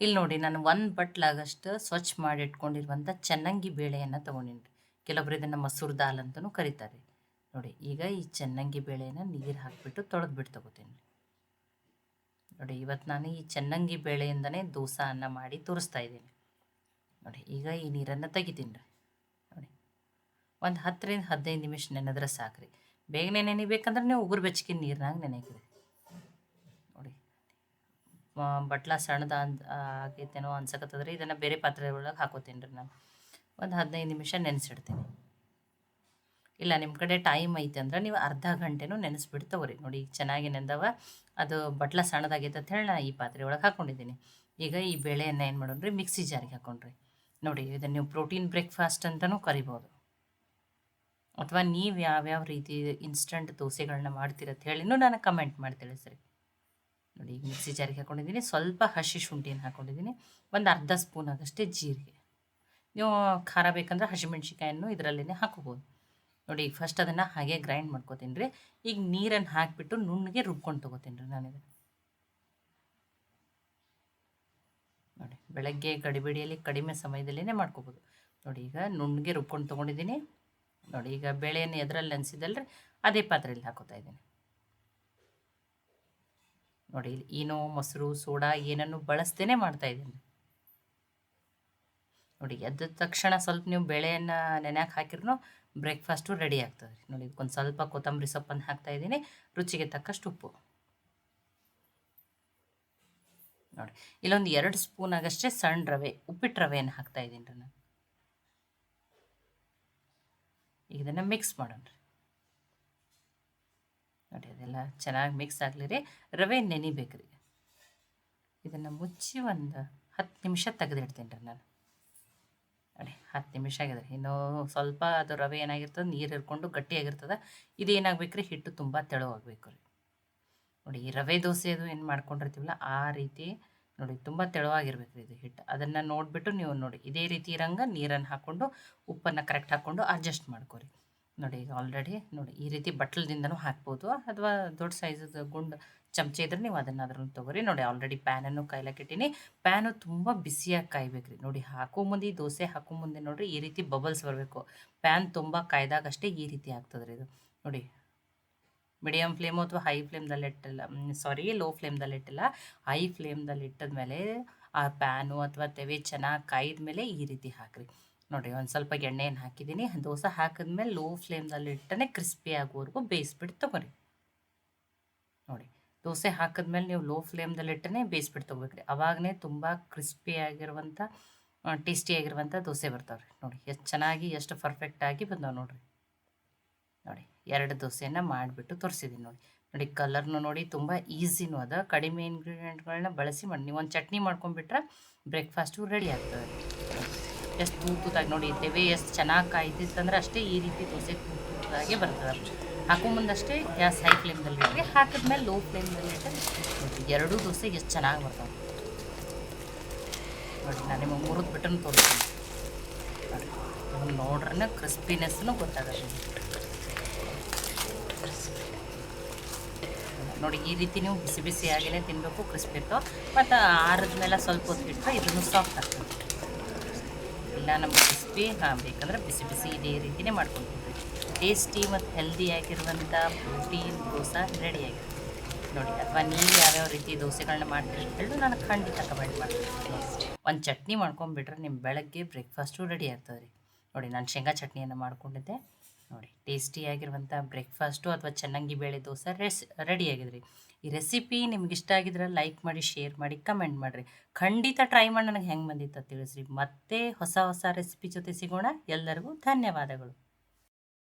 ಇಲ್ಲಿ ನೋಡಿ ನಾನು ಒಂದು ಬಟ್ಲಾಗಷ್ಟು ಸ್ವಚ್ಛ ಮಾಡಿ ಇಟ್ಕೊಂಡಿರುವಂಥ ಚೆನ್ನಂಗಿ ಬೇಳೆಯನ್ನು ತೊಗೊಂಡಿನಿ ಕೆಲವೊಬ್ರು ಇದನ್ನು ಮಸೂರ್ ದಾಲ್ ಅಂತಲೂ ಕರೀತಾರೆ. ನೋಡಿ ಈಗ ಈ ಚೆನ್ನಂಗಿ ಬೇಳೆನ ನೀರು ಹಾಕಿಬಿಟ್ಟು ತೊಳೆದ್ಬಿಟ್ಟು ತೊಗೋತೀನಿ ನೋಡಿ ಇವತ್ತು ನಾನು ಈ ಚೆನ್ನಂಗಿ ಬೇಳೆಯಿಂದನೇ ಅನ್ನ ಮಾಡಿ ತೋರಿಸ್ತಾ ಇದ್ದೀನಿ. ನೋಡಿ ಈಗ ಈ ನೀರನ್ನು ತೆಗಿತೀನಿ ರೀ ನೋಡಿ ಒಂದು ಹತ್ತರಿಂದ ಹದಿನೈದು ನಿಮಿಷ ನೆನೆದ್ರೆ ಸಾಕ್ರಿ. ಬೇಗನೆ ನೆನಿಬೇಕಂದ್ರೆ ನೀವು ಉಗುರು ಬೆಚ್ಚಗಿನ ನೀರಿನಾಗ ಆ, ಬಟ್ಲ ಸಣ್ಣದ ಅಂತ ಆಗೈತೇನೋ ಅನ್ಸಕತ್ತದ್ರಿ ಇದನ್ನು ಬೇರೆ ಪಾತ್ರೆ ಒಳಗೆ ಹಾಕೋತೀನಿ ರೀ ನಾನು. ಒಂದು ಹದಿನೈದು ನಿಮಿಷ ನೆನೆಸಿಡ್ತೀನಿ. ಇಲ್ಲ ನಿಮ್ಮ ಕಡೆ ಟೈಮ್ ಐತೆ ಅಂದ್ರೆ ನೀವು ಅರ್ಧ ಗಂಟೆನೂ ನೆನೆಸ್ಬಿಡ್ತವ್ರಿ ನೋಡಿ, ಈಗ ಚೆನ್ನಾಗಿ ನೆಂದವ. ಅದು ಬಟ್ಲ ಸಣ್ಣದಾಗೈತೆ ಅಂತ ಹೇಳಿ ನಾ ಈ ಪಾತ್ರೆ ಒಳಗೆ ಹಾಕ್ಕೊಂಡಿದ್ದೀನಿ ಈಗ ಈ ಬೇಳೆಯನ್ನು ಏನು ಮಾಡೋಣ್ರಿ? ಮಿಕ್ಸಿ ಜಾರಿಗೆ ಹಾಕೊಂಡ್ರಿ. ನೋಡಿ ಇದನ್ನು ನೀವು ಪ್ರೋಟೀನ್ ಬ್ರೇಕ್ಫಾಸ್ಟ್ ಅಂತಲೂ ಕರಿಬೋದು. ಅಥವಾ ನೀವು ಯಾವ್ಯಾವ ರೀತಿ ಇನ್ಸ್ಟಂಟ್ ದೋಸೆಗಳನ್ನ ಮಾಡ್ತೀರ ಅಂತ ಹೇಳಿನೂ ನಾನು ಕಮೆಂಟ್ ಮಾಡಿ ತಿಳಿಸ್ರಿ. ನೋಡಿ, ಈಗ ಮಿಕ್ಸಿ ಜಾರಿಗೆ ಹಾಕೊಂಡಿದ್ದೀನಿ. ಸ್ವಲ್ಪ ಹಸಿ ಶುಂಠಿಯನ್ನು ಹಾಕೊಂಡಿದ್ದೀನಿ. ಒಂದು ಅರ್ಧ ಸ್ಪೂನ್ ಆಗಷ್ಟೇ ಜೀರಿಗೆ. ನೀವು ಖಾರ ಬೇಕಂದ್ರೆ ಹಸಿಮೆಣ್ಸಿಕಾಯನ್ನು ಇದರಲ್ಲೇ ಹಾಕೋಬೋದು. ನೋಡಿ, ಈಗ ಫಸ್ಟ್ ಅದನ್ನು ಹಾಗೆ ಗ್ರೈಂಡ್ ಮಾಡ್ಕೋತೀನಿ ರೀ. ಈಗ ನೀರನ್ನು ಹಾಕಿಬಿಟ್ಟು ನುಣ್ಣಗೆ ರುಬ್ಕೊಂಡು ತೊಗೋತೀನಿ ರೀ ನಾನಿದು. ನೋಡಿ, ಬೆಳಗ್ಗೆ ಗಡಿಬಿಡಿಯಲ್ಲಿ ಕಡಿಮೆ ಸಮಯದಲ್ಲೇ ಮಾಡ್ಕೋಬೋದು. ನೋಡಿ, ಈಗ ನುಣ್ಣಗೆ ರುಬ್ಕೊಂಡು ತೊಗೊಂಡಿದ್ದೀನಿ. ನೋಡಿ, ಈಗ ಬೇಳೆಯನ್ನು ಎದರಲ್ಲಿ ನೆನೆಸಿದಲ್ರಿ ಅದೇ ಪಾತ್ರೆಯಲ್ಲಿ ಹಾಕೋತಾ ಇದ್ದೀನಿ. ನೋಡಿ ಏನೋ ಮೊಸರು, ಸೋಡಾ ಏನನ್ನು ಬಳಸ್ದೇನೆ ಮಾಡ್ತಾ ಇದ್ದೀನಿ. ನೋಡಿ ಎದ್ದ ತಕ್ಷಣ ಸ್ವಲ್ಪ ನೀವು ಬೇಳೆಯನ್ನು ನೆನೆಯಕ್ಕೆ ಹಾಕಿರೂ ಬ್ರೇಕ್ಫಾಸ್ಟು ರೆಡಿ ಆಗ್ತದೆ. ರೀ ನೋಡಿ ಇದಕ್ಕೊಂದು ಸ್ವಲ್ಪ ಕೊತ್ತಂಬರಿ ಸೊಪ್ಪನ್ನು ಹಾಕ್ತಾ ಇದ್ದೀನಿ, ರುಚಿಗೆ ತಕ್ಕಷ್ಟು ಉಪ್ಪು. ನೋಡಿ, ಇಲ್ಲೊಂದು ಎರಡು ಸ್ಪೂನ್ ಆಗಷ್ಟೇ ಸಣ್ಣ ರವೆ ಉಪ್ಪಿಟ್ಟು ರವೆಯನ್ನು ಹಾಕ್ತಾ ಇದ್ದೀನಿ ರೀ ನಾನು. ಈಗ ಇದನ್ನು ಮಿಕ್ಸ್ ಮಾಡೋಣ ರೀ ನೋಡಿ, ಅದೆಲ್ಲ ಚೆನ್ನಾಗಿ ಮಿಕ್ಸ್ ಆಗಲಿ ರೀ. ರವೆ ನೆನಿಬೇಕು ರೀ. ಇದನ್ನು ಮುಚ್ಚಿ ಒಂದು ಹತ್ತು ನಿಮಿಷ ತೆಗೆದಿಡ್ತೀನಿ ರೀ ನಾನು. ನೋಡಿ, ಹತ್ತು ನಿಮಿಷ ಆಗಿದೆ ಇನ್ನೂ ಸ್ವಲ್ಪ ಅದು ರವೆ ಏನಾಗಿರ್ತದೆ, ನೀರು ಇರ್ಕೊಂಡು ಗಟ್ಟಿಯಾಗಿರ್ತದೆ. ಇದು ಏನಾಗಬೇಕು ರೀ? ಹಿಟ್ಟು ತುಂಬ ತೆಳುವಾಗಬೇಕು ರೀ. ನೋಡಿ, ಈ ರವೆ ದೋಸೆ ಅದು ಏನು ಮಾಡ್ಕೊಂಡಿರ್ತೀವಲ್ಲ, ಆ ರೀತಿ ನೋಡಿ, ತುಂಬ ತೆಳುವಾಗಿರ್ಬೇಕು ರೀ ಇದು ಹಿಟ್ಟು. ಅದನ್ನು ನೋಡಿಬಿಟ್ಟು ನೀವು ನೋಡಿ, ಇದೇ ರೀತಿ ಇರಂಗೆ, ನೀರನ್ನು ಹಾಕ್ಕೊಂಡು ಉಪ್ಪನ್ನು ಕರೆಕ್ಟ್ ಹಾಕ್ಕೊಂಡು ಅಡ್ಜಸ್ಟ್ ಮಾಡ್ಕೊರಿ. ನೋಡಿ ಈಗ ಆಲ್ರೆಡಿ ನೋಡಿ, ಈ ರೀತಿ ಬಟ್ಲದಿಂದನೂ ಹಾಕ್ಬೋದು. ಅಥವಾ ದೊಡ್ಡ ಸೈಜದ ಗುಂಡು ಚಮಚೆ ಇದ್ರೆ ನೀವು ಅದನ್ನು ಅದ್ರಲ್ಲಿ ತೊಗೊರಿ. ನೋಡಿ ಆಲ್ರೆಡಿ ಪ್ಯಾನನ್ನು ಕಾಯ್ಲಕ್ಕೆ ಇಟ್ಟೀನಿ ಪ್ಯಾನು ತುಂಬ ಬಿಸಿಯಾಗಿ ಕಾಯ್ಬೇಕು ರೀ ನೋಡಿ ಹಾಕೋ ಮುಂದೆ ದೋಸೆ ಹಾಕೋ ಮುಂದೆ ನೋಡಿರಿ ಈ ರೀತಿ ಬಬಲ್ಸ್ ಬರಬೇಕು. ಪ್ಯಾನ್ ತುಂಬ ಕಾಯ್ದಾಗ ಅಷ್ಟೇ ಈ ರೀತಿ ಆಗ್ತದೆ ರೀ ಇದು. ನೋಡಿ ಮೀಡಿಯಮ್ ಫ್ಲೇಮು ಅಥವಾ ಹೈ ಫ್ಲೇಮ್ದಲ್ಲಿ ಇಟ್ಟಿಲ್ಲ ಸಾರಿ ಲೋ ಫ್ಲೇಮ್ದಲ್ಲಿ ಇಟ್ಟಿಲ್ಲ. ಹೈ ಫ್ಲೇಮ್ದಲ್ಲಿ ಮೇಲೆ ಆ ಪ್ಯಾನು ಅಥವಾ ತೆವೆ ಚೆನ್ನಾಗಿ ಕಾಯ್ದ ಮೇಲೆ ಈ ರೀತಿ ಹಾಕಿರಿ. ನೋಡಿ, ಒಂದು ಸ್ವಲ್ಪ ಎಣ್ಣೆಯನ್ನು ಹಾಕಿದ್ದೀನಿ. ದೋಸೆ ಹಾಕಿದ್ಮೇಲೆ ಲೋ ಫ್ಲೇಮ್ದಲ್ಲಿ ಇಟ್ಟನೆ ಕ್ರಿಸ್ಪಿ ಆಗೋವರೆಗೂ ಬೇಯಿಸ್ಬಿಟ್ಟು ತೊಗೊರಿ. ನೋಡಿ, ದೋಸೆ ಹಾಕಿದ್ಮೇಲೆ ನೀವು ಲೋ ಫ್ಲೇಮ್ದಲ್ಲಿ ಇಟ್ಟನೆ ಬೇಯಿಸ್ಬಿಟ್ಟು ತೊಗೋಬೇಕ್ರಿ. ಅವಾಗನೇ ತುಂಬ ಟೇಸ್ಟಿ ಆಗಿರುವಂತ ದೋಸೆ ಬರ್ತಾವೆ ರೀ ನೋಡಿ, ಎಷ್ಟು ಚೆನ್ನಾಗಿ, ಎಷ್ಟು ಪರ್ಫೆಕ್ಟಾಗಿ ಬಂದಾವೆ ನೋಡಿರಿ. ನೋಡಿ, ಎರಡು ದೋಸೆಯನ್ನು ಮಾಡಿಬಿಟ್ಟು ತೋರಿಸಿದ್ದೀನಿ ನೋಡಿ. ನೋಡಿ ಕಲರ್ನು ನೋಡಿ ತುಂಬ ಈಸಿನೂ ಅದ. ಕಡಿಮೆ ಇಂಗ್ರೀಡಿಯೆಂಟ್ಗಳನ್ನ ಬಳಸಿ ಮಾಡಿ. ನೀವು ಒಂದು ಚಟ್ನಿ ಮಾಡ್ಕೊಂಡ್ಬಿಟ್ರೆ ಬ್ರೇಕ್ಫಾಸ್ಟು ರೆಡಿ ಆಗ್ತದೆ. ಎಷ್ಟು ತೂತು ತೂತಾಗಿ ನೋಡಿ ತೆವೆ ಎಷ್ಟು ಚೆನ್ನಾಗಿ ಕಾಯ್ತಿತ್ತಂದ್ರೆ ಅಷ್ಟೇ ಈ ರೀತಿ ದೋಸೆ ತೂತು ಬರ್ತದೆ. ಹಾಕೋ ಮುಂದಷ್ಟೇ ಗ್ಯಾಸ್ ಹೈ ಫ್ಲೇಮ್ದಲ್ಲಿ ಇಟ್ಟರೆ ಹಾಕಿದ್ಮೇಲೆ ಲೋ ಫ್ಲೇಮ್ದಲ್ಲಿ ಇಟ್ಟರೆ ಎರಡೂ ದೋಸೆ ಎಷ್ಟು ಚೆನ್ನಾಗಿ ಬರ್ತವೆ. ನೋಡಿ, ನಾನು ನಿಮಗೆ ಮುರಿದು ಬಿಟ್ಟನ್ನು ತೋರಿಸ್ತೀನಿ. ನೋಡಿ ನೋಡ್ರೆ ಕ್ರಿಸ್ಪಿನೆಸ್ನು ಗೊತ್ತಾಗಲ್ಲ ನೋಡಿ, ಈ ರೀತಿ ನೀವು ಬಿಸಿ ಬಿಸಿ ಆಗಿನೇ ತಿನ್ನಬೇಕು ಕ್ರಿಸ್ಪಿ ಇರ್ತಾವೆ. ಮತ್ತು ಮೇಲೆ ಸ್ವಲ್ಪ ಹೊತ್ತು ಬಿಟ್ಟು ಇದನ್ನು ಸಾಫ್ಟ್ ಆಗ್ತದೆ. ಇಲ್ಲ ನಮ್ಗೆ ಕ್ರಿಸ್ಪಿ ಹಾಂ, ಬೇಕಂದ್ರೆ ಬಿಸಿ ಬಿಸಿ ಇದೇ ರೀತಿಯೇ ಮಾಡ್ಕೊಂಡು ಟೇಸ್ಟಿ ಮತ್ತು ಹೆಲ್ದಿಯಾಗಿರುವಂಥ ಪ್ರೋಟೀನ್ ದೋಸೆ ರೆಡಿಯಾಗಿದೆ ನೋಡಿ, ಅಥವಾ ನೀವು ಯಾವ್ಯಾವ ರೀತಿ ದೋಸೆಗಳನ್ನ ಮಾಡ್ತೀರಿ ಹೇಳಿ ನಾನು ಖಂಡಿತ ಕಮೆಂಟ್ ಮಾಡ್ತೀನಿ. ಒಂದು ಚಟ್ನಿ ಮಾಡ್ಕೊಂಡ್ಬಿಟ್ರೆ ನಿಮ್ಮ ಬೆಳಗ್ಗೆ ಬ್ರೇಕ್ಫಾಸ್ಟು ರೆಡಿ ಆಗ್ತದೆ ರೀ ನೋಡಿ, ನಾನು ಶೇಂಗಾ ಚಟ್ನಿಯನ್ನು ಮಾಡ್ಕೊಂಡಿದ್ದೆ. ನೋಡಿ ಟೇಸ್ಟಿಯಾಗಿರುವಂಥ ಬ್ರೇಕ್ಫಾಸ್ಟು ಅಥವಾ ಚೆನ್ನಾಗಿ ಬೇಳೆ ದೋಸೆ ರೆಸ್ ರೆಡಿಯಾಗಿದೆ ರೀ ಈ ರೆಸಿಪಿ ನಿಮ್ಗೆ ಇಷ್ಟ ಆಗಿದ್ರೆ ಲೈಕ್ ಮಾಡಿ ಶೇರ್ ಮಾಡಿ ಕಮೆಂಟ್ ಮಾಡಿರಿ. ಖಂಡಿತ ಟ್ರೈ ಮಾಡಿ, ನನಗೆ ಹೆಂಗೆ ಬಂದಿತ್ತು ತಿಳಿಸ್ರಿ. ಮತ್ತೆ ಹೊಸ ಹೊಸ ರೆಸಿಪಿ ಜೊತೆ ಸಿಗೋಣ. ಎಲ್ಲರಿಗೂ ಧನ್ಯವಾದಗಳು.